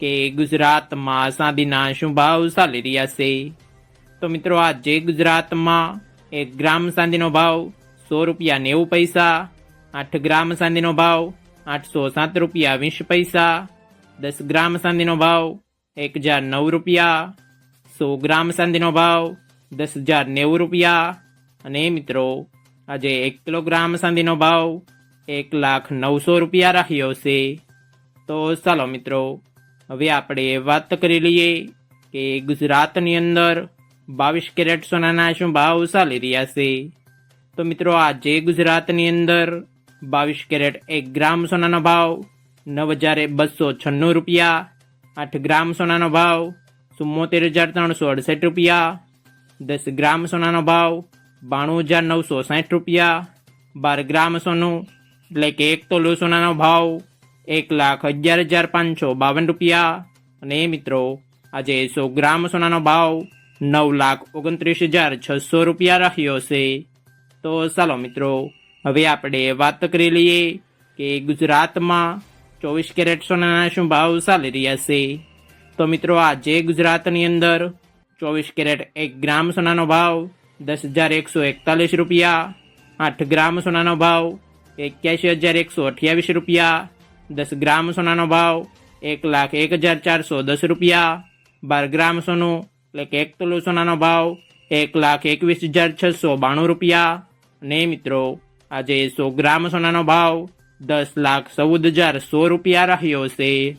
કે ગુજરાતમાં ચાંદીના શું ભાવ ચાલી રહ્યા છે. તો મિત્રો, આજે ગુજરાતમાં એક ગ્રામ ચાંદીનો ભાવ સો રૂપિયા નેવું પૈસા, આઠ ગ્રામ ચાંદીનો ભાવ આઠસો સાત રૂપિયા વીસ પૈસા, દસ ગ્રામ ચાંદીનો ભાવ એક હજાર નવ રૂપિયા, સો ગ્રામ ચાંદીનો ભાવ દસ હજાર નેવું રૂપિયા. અને મિત્રો, આજે એક કિલોગ્રામ ચાંદીનો ભાવ એક લાખ નવસો રૂપિયા રાખ્યો છે. તો ચાલો મિત્રો હવે આપણે વાત કરી લઈએ કે ગુજરાતની અંદર બાવીસ કેરેટ સોનાના શું ભાવ ચાલી રહ્યા છે? તો મિત્રો, આજે ગુજરાતની અંદર બાવીસ કેરેટ એક ગ્રામ સોનાનો ભાવ, નવ હજાર બસો છન્નું રૂપિયા, આઠ ગ્રામ સોનાનો ભાવ, ચુમ્મોતેર હજાર ત્રણસો અડસઠ રૂપિયા, દસ ગ્રામ સોનાનો ભાવ, બાણું હજાર નવસો સાઠ રૂપિયા, બાર ગ્રામ સોનું, એટલે કે એક તોલો સોનાનો ભાવ એક લાખ અગિયાર હજાર પાંચસો બાવન રૂપિયા. અને મિત્રો, આજે સો ગ્રામ સોનાનો ભાવ નવ લાખ ઓગણત્રીસ હજાર છસો રૂપિયા રહ્યો છે. તો ચાલો મિત્રો, હવે આપણે વાત કરી લઈએ કે ગુજરાતમાં ચોવીસ કેરેટ સોનાના શું ભાવ ચાલી રહ્યા છે. તો મિત્રો, આજે ગુજરાતની અંદર ચોવીસ કેરેટ એક ગ્રામ સોનાનો ભાવ દસ હજાર એકસો એકતાલીસ રૂપિયા. આઠ ગ્રામ સોનાનો ભાવ એક્યાસી હજાર એકસો અઠ્યાવીસ રૂપિયા. દસ ગ્રામ સોનાનો ભાવ, એક લાખ એક હજાર ચારસો દસ રૂપિયા. બાર ગ્રામ સોનું, એટલે કે એક તોલો સોનાનો ભાવ, એક લાખ એકવીસ હજાર છસો બાણું રૂપિયા. ને મિત્રો, આજે સો ગ્રામ સોનાનો ભાવ, દસ લાખ ચૌદ હજાર સો રૂપિયા રહ્યો છે.